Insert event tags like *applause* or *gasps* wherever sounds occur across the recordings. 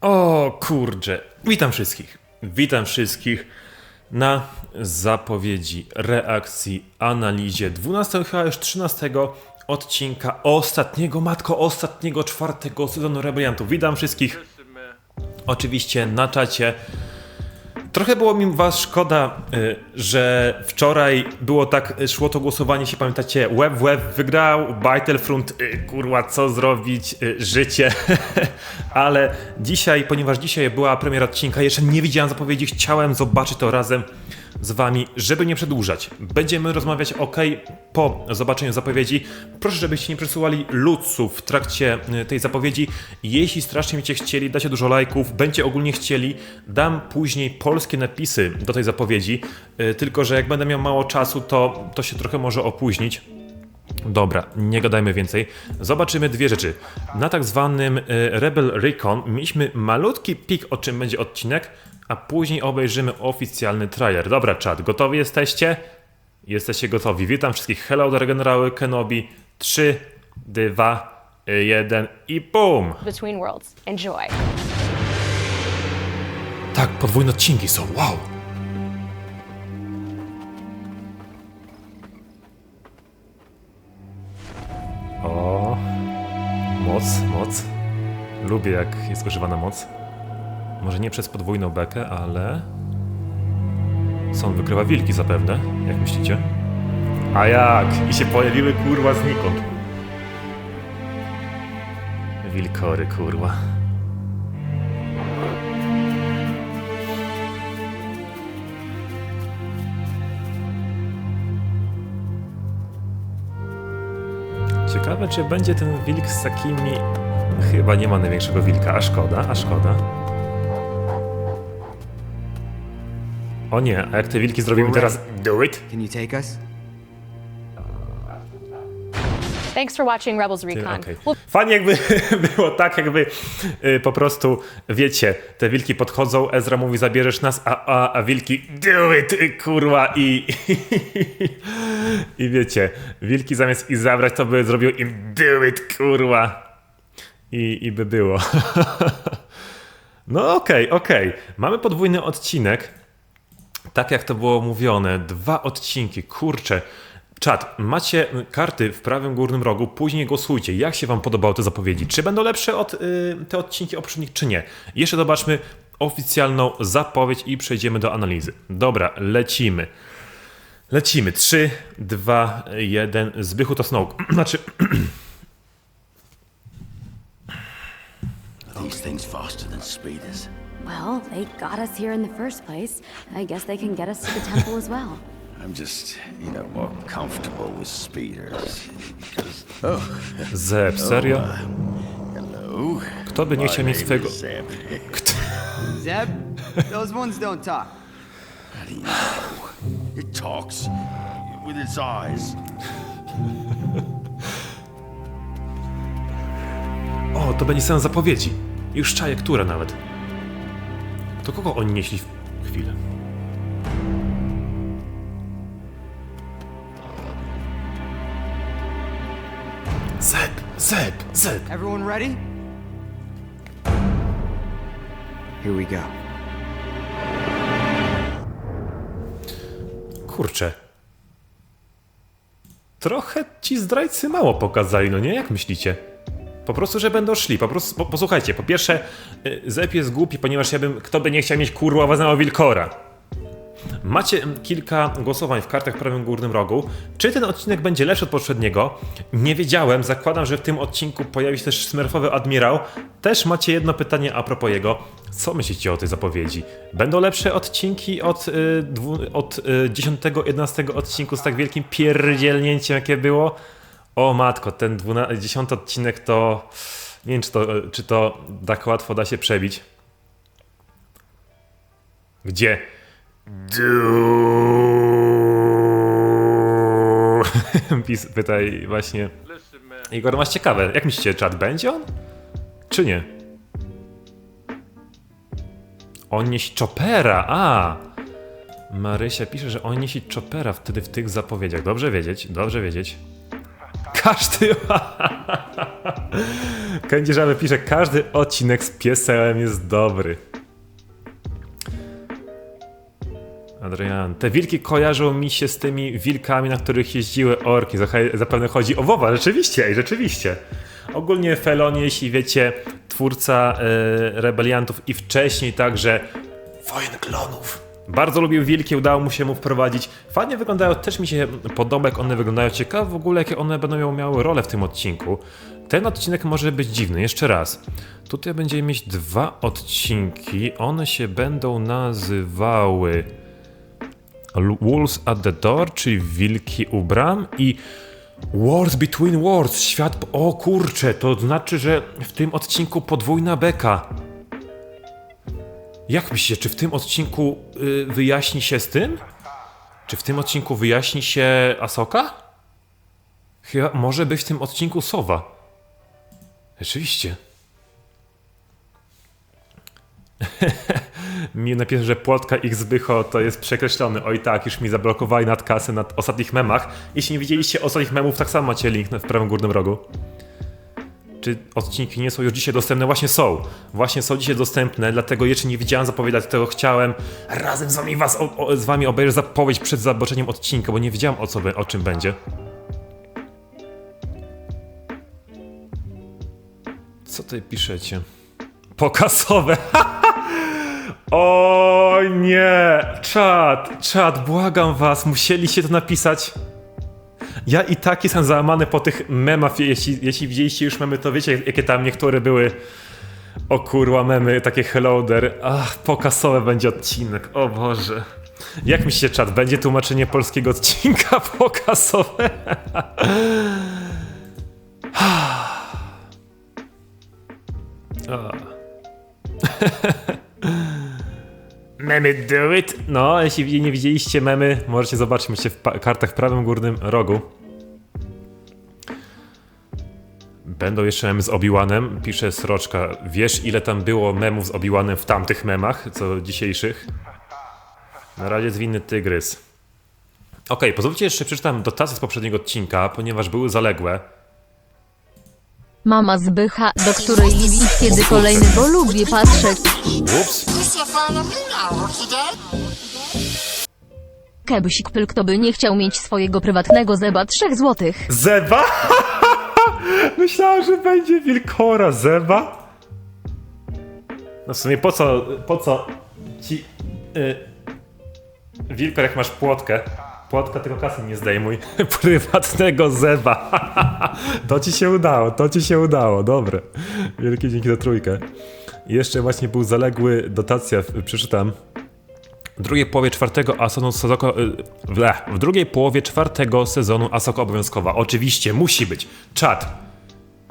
O kurczę. Witam wszystkich. Witam wszystkich na zapowiedzi, reakcji, analizie 12, chyba już 13 odcinka ostatniego, matko, ostatniego, czwartego sezonu Rebeliantów. Witam wszystkich oczywiście na czacie. Trochę było mi was szkoda, y, że wczoraj było tak, y, szło to głosowanie, się pamiętacie, Web Web wygrał, Battlefront, y, kurwa, co zrobić, życie, *laughs* ale dzisiaj, ponieważ dzisiaj była premiera odcinka, jeszcze nie widziałem zapowiedzi, chciałem zobaczyć to razem z wami, żeby nie przedłużać. Będziemy rozmawiać ok po zobaczeniu zapowiedzi. Proszę, żebyście nie przesyłali luców w trakcie y, tej zapowiedzi. Jeśli strasznie będziecie chcieli, dacie dużo lajków, będziecie ogólnie chcieli, dam później polskie napisy do tej zapowiedzi. Y, Tylko, że jak będę miał mało czasu, to, to się trochę może opóźnić. Dobra, nie gadajmy więcej. Zobaczymy dwie rzeczy. Na tak zwanym y, Rebel Recon mieliśmy malutki pik, o czym będzie odcinek, a później obejrzymy oficjalny trailer. Dobra, czat, gotowi jesteście? Jesteście gotowi. Witam wszystkich. Hello, generały Kenobi. 3, 2, 1 i BUM! between worlds. Enjoy. Tak, podwójne odcinki są, wow! O, moc, moc. Lubię jak jest używana moc. Może nie przez podwójną bekę, ale... Są wykrywa wilki zapewne, jak myślicie? A jak? I się pojawiły kurwa znikąd. Wilkory kurwa. Ciekawe, czy będzie ten wilk z takimi. Chyba nie ma największego wilka, a szkoda, a szkoda. O nie, a jak te wilki zrobimy teraz. Do it? Can you take us? Thanks for watching Rebels Recon. We'll Fajnie jakby *laughs* było tak, jakby y, po prostu, wiecie, te wilki podchodzą, Ezra mówi zabierzesz nas, a, a, a wilki do it, kurwa i, *laughs* i wiecie, wilki zamiast ich zabrać, to by zrobił im do it, kurwa i, i by było. *laughs* No okej, okej, mamy podwójny odcinek, tak jak to było mówione, dwa odcinki, kurczę. Czat, macie karty w prawym górnym rogu, później głosujcie. Jak się wam podobały te zapowiedzi? Czy będą lepsze od y, te odcinki poprzednich, czy nie? Jeszcze zobaczmy oficjalną zapowiedź i przejdziemy do analizy. Dobra, lecimy. Lecimy. 3, 2, 1. Zbychu to Snoke. *clears throat* Znaczy, These things faster than speeders. Well, they got us here in the first place. I guess they can get us to the temple as well. *laughs* I'm just, you know, more comfortable with speeders. Because, *laughs* oh, Zeb, serio? hello. Kto by nie chciał mieć swojego... Zeb. *laughs* Kto... Zeb, those ones don't talk. How do you know? It talks with its eyes. O, to będzie sens zapowiedzi. Już czaję, które nawet. To kogo oni nieśli w chwilę? Zeb, Zeb, Zeb. Everyone ready? Here we go. Kurczę. Trochę ci zdrajcy mało pokazali, no nie? Jak myślicie? Po prostu, że będą szli. Po prostu, po, posłuchajcie, po pierwsze, y, Zep jest głupi, ponieważ ja bym, kto by nie chciał mieć kurwa własnego Wilkora. Macie mm, kilka głosowań w kartach w prawym górnym rogu. Czy ten odcinek będzie lepszy od poprzedniego? Nie wiedziałem. Zakładam, że w tym odcinku pojawi się też Smurfowy Admirał. Też macie jedno pytanie a propos jego. Co myślicie o tej zapowiedzi? Będą lepsze odcinki od, y, od y, 10-11 odcinku z tak wielkim pierdzielnięciem, jakie było? O matko, ten 12, 10 odcinek to... Nie wiem, czy to, czy to tak łatwo da się przebić. Gdzie? *laughs* Pis, pytaj właśnie. Igor, masz ciekawe. Jak myślicie, czat będzie on? Czy nie? On nieś Chopera, a! Marysia pisze, że on niesie Chopera wtedy w tych zapowiedziach. Dobrze wiedzieć, dobrze wiedzieć. Każdy... Kędzierzawy pisze, każdy odcinek z piesełem jest dobry. Adrian, te wilki kojarzą mi się z tymi wilkami, na których jeździły orki. Zapewne chodzi o WoWa, rzeczywiście, ej, rzeczywiście. Ogólnie Felon, jeśli wiecie, twórca e, Rebeliantów i wcześniej także Wojen Klonów. Bardzo lubił wilki, udało mu się mu wprowadzić. Fajnie wyglądają, też mi się podoba, jak one wyglądają. Ciekawe w ogóle, jakie one będą miały, rolę w tym odcinku. Ten odcinek może być dziwny, jeszcze raz. Tutaj będziemy mieć dwa odcinki. One się będą nazywały. Wolves at the Door, czyli Wilki u bram i Wars Between Wars, świat... O kurcze, to znaczy, że w tym odcinku podwójna beka. Jak myślicie, czy w tym odcinku y, wyjaśni się z tym? Czy w tym odcinku wyjaśni się Asoka? Chyba może być w tym odcinku Sowa. Rzeczywiście. *laughs* mi napisze, że płotka ich zbycho to jest przekreślony. Oj tak, już mi zablokowali nadkasy na ostatnich memach. Jeśli nie widzieliście ostatnich memów, tak samo macie link w prawym górnym rogu. Czy odcinki nie są już dzisiaj dostępne? Właśnie są. Właśnie są dzisiaj dostępne, dlatego jeszcze nie widziałem zapowiadać tego. Chciałem razem z wami, was, o, o, z wami obejrzeć zapowiedź przed zobaczeniem odcinka, bo nie wiedziałem o, co, o czym będzie. Co tutaj piszecie? Pokasowe. *laughs* O nie! Czad, czad, błagam was, musieliście to napisać. Ja i tak jestem załamany po tych memach, jeśli, jeśli widzieliście już memy, to wiecie, jakie tam niektóre były. O kurwa, memy, takie hello there. Ach, pokasowe będzie odcinek, o Boże. Jak myślicie, czad, będzie tłumaczenie polskiego odcinka *laughs* pokasowe? *laughs* Memy do it! No, jeśli nie widzieliście memy, możecie zobaczyć się w kartach w prawym górnym rogu. Będą jeszcze memy z Obi-Wanem, pisze Sroczka. Wiesz, ile tam było memów z Obi-Wanem w tamtych memach, co dzisiejszych? Na razie jest winny tygrys. Okej, pozwólcie jeszcze przeczytam dotacje z poprzedniego odcinka, ponieważ były zaległe. Mama Zbycha, do której Livi kiedy kolejny, bo lubię patrzeć. Ups. Kebsik pyl, kto by nie chciał mieć swojego prywatnego zeba 3 złotych. Zeba? *laughs* Myślałem, że będzie wilkora. Zeba? No w sumie po co, po co ci... Y, wilkor, jak masz płotkę? Płotka tylko kasy nie zdejmuj. *laughs* Prywatnego zeba. To ci się udało, to ci się udało. Dobre. Wielkie dzięki za trójkę. Jeszcze właśnie był zaległy dotacja, przeczytam. W drugiej połowie czwartego sezonu Asoko, y, w drugiej połowie czwartego sezonu Asoko obowiązkowa. Oczywiście, musi być. Czad.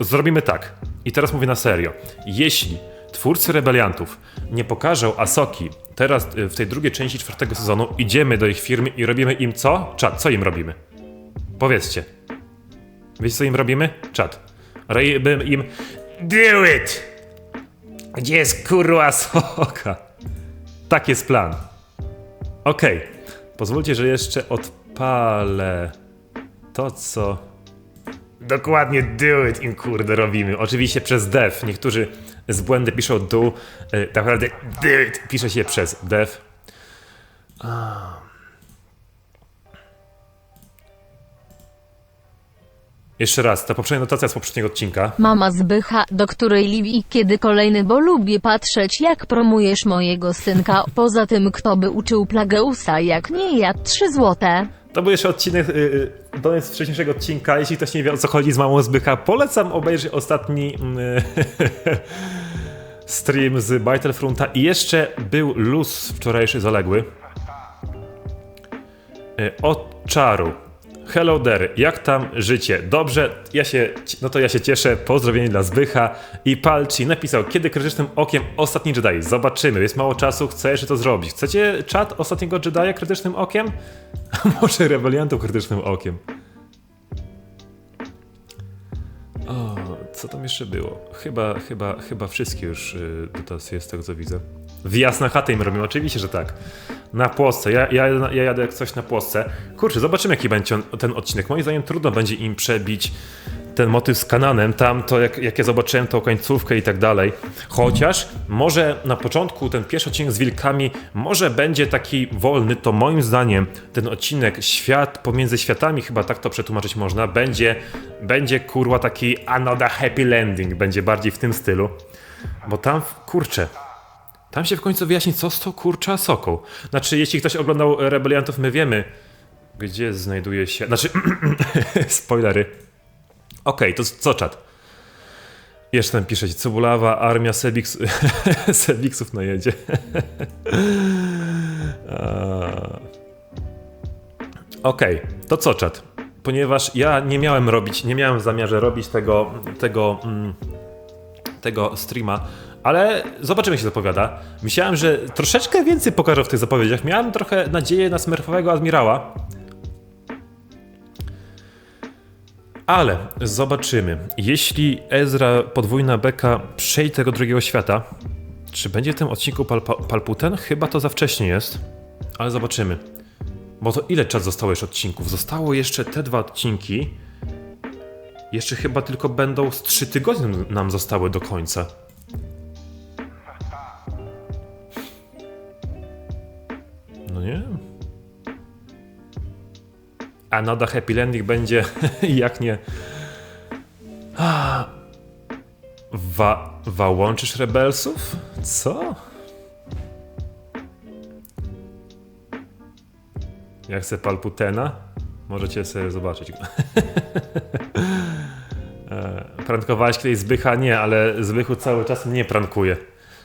Zrobimy tak. I teraz mówię na serio. Jeśli twórcy Rebeliantów nie pokażą Asoki teraz y, w tej drugiej części czwartego sezonu, idziemy do ich firmy i robimy im co? Czad, co im robimy? Powiedzcie. Wiecie co im robimy? Czad. Robimy im Do it! Gdzie jest kurwa Asoka? Tak jest plan. Okej, pozwólcie, że jeszcze odpalę to, co dokładnie do it im kurde robimy. Oczywiście przez dev. Niektórzy z błędy piszą do, y, tak naprawdę do it pisze się przez dev. A. Jeszcze raz, ta poprzednia notacja z poprzedniego odcinka. Mama Zbycha, do której Livi kiedy kolejny, bo lubię patrzeć jak promujesz mojego synka. Poza tym, kto by uczył Plageusa, jak nie ja 3 złote. To był jeszcze odcinek, y, y, koniec wcześniejszego odcinka. Jeśli ktoś nie wie o co chodzi z mamą Zbycha, polecam obejrzeć ostatni y, *laughs* stream z Battlefronta. I jeszcze był luz wczorajszy zaległy. Y, Od czaru. Hello there, jak tam życie? Dobrze, ja się, no to ja się cieszę. Pozdrowienie dla Zbycha. I Palci napisał, kiedy krytycznym okiem ostatni Jedi. Zobaczymy, jest mało czasu, chcę jeszcze to zrobić. Chcecie czat ostatniego Jedi'a krytycznym okiem? A *laughs* może rebeliantów krytycznym okiem? O, co tam jeszcze było? Chyba, chyba, chyba wszystkie już y, dotacje z tego co widzę. Wjazd na chatę im robimy, oczywiście, że tak. Na płosce. Ja, ja, ja jadę jak coś na płosce. Kurczę, zobaczymy jaki będzie ten odcinek. Moim zdaniem trudno będzie im przebić ten motyw z Kananem, tam to jak, jak ja zobaczyłem tą końcówkę i tak dalej. Chociaż może na początku ten pierwszy odcinek z wilkami może będzie taki wolny, to moim zdaniem ten odcinek świat pomiędzy światami, chyba tak to przetłumaczyć można, będzie, będzie kurwa taki another happy landing, będzie bardziej w tym stylu. Bo tam, kurczę, tam się w końcu wyjaśni, co z to kurcza soką. Znaczy, jeśli ktoś oglądał Rebeliantów, my wiemy, gdzie znajduje się. Znaczy, *clears throat* spoilery. Okej, to co czat? Jeszcze tam piszecie, cebulawa, armia Sebiks, *laughs* Sebiksów najedzie. *laughs* Okej, to co czat? Ponieważ ja nie miałem robić, nie miałem w zamiarze robić tego, tego, mm, tego streama, ale zobaczymy, jak się zapowiada. Myślałem, że troszeczkę więcej pokażę w tych zapowiedziach. Miałem trochę nadzieję na smurfowego admirała, Ale zobaczymy. Jeśli Ezra podwójna beka przejdzie tego drugiego świata, czy będzie w tym odcinku Pal Palputen? Chyba to za wcześnie jest, ale zobaczymy. Bo to ile czas zostało jeszcze odcinków? Zostało jeszcze te dwa odcinki. Jeszcze chyba tylko będą z trzy tygodnie nam zostały do końca. No nie? A Noda Happy Landing będzie, *laughs* jak nie... *gasps* Wa, wa łączysz rebelsów? Co? Ja chcę Palputena? Możecie sobie zobaczyć. *laughs* E, Prankowałeś kiedyś Zbycha? Nie, ale Zbychu cały czas mnie prankuje.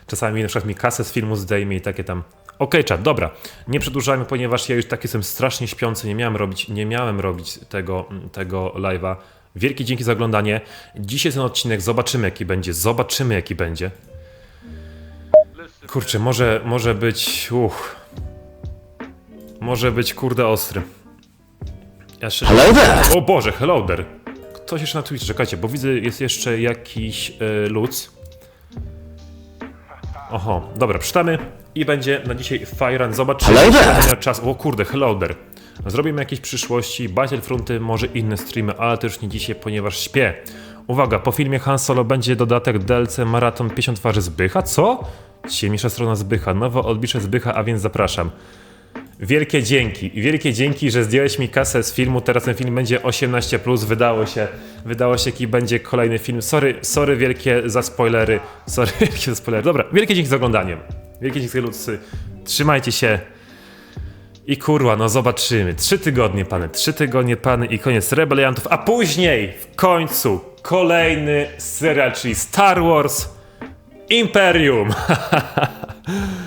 Czasami na przykład mi kasę z filmu zdejmie i takie tam. Okej, czat, dobra. Nie przedłużajmy, ponieważ ja już tak jestem strasznie śpiący, nie miałem robić, nie miałem robić tego, tego live'a. Wielkie dzięki za oglądanie. Dzisiaj ten odcinek, zobaczymy jaki będzie, zobaczymy jaki będzie. Kurczę, może, może być, uch. Może być kurde ostry. Ja szczerze... Hello there. O Boże, hello there. Ktoś jeszcze na Twitch, czekajcie, bo widzę jest jeszcze jakiś y, ludz. Oho, dobra, przeczytamy i będzie na dzisiaj Fire Run. Zobaczymy, czas. O kurde, hello there. Zrobimy jakieś przyszłości, Battlefronty, może inne streamy, ale też nie dzisiaj, ponieważ śpię. Uwaga, po filmie Han Solo będzie dodatek DLC Maraton 50 twarzy Zbycha. Co? Ciemniejsza strona Zbycha, nowo odbisze Zbycha, a więc zapraszam. Wielkie dzięki. Wielkie dzięki, że zdjąłeś mi kasę z filmu. Teraz ten film będzie 18. Wydało się. Wydało się, jaki będzie kolejny film. Sorry, sorry wielkie za spoilery. Sorry *laughs* wielkie za spoilery. Dobra, wielkie dzięki za oglądaniem. Wielkie za ludzcy. Trzymajcie się. I kurwa, no zobaczymy. Trzy tygodnie, pany. Trzy tygodnie, pany i koniec Rebeliantów. A później, w końcu, kolejny serial, czyli Star Wars Imperium. *laughs*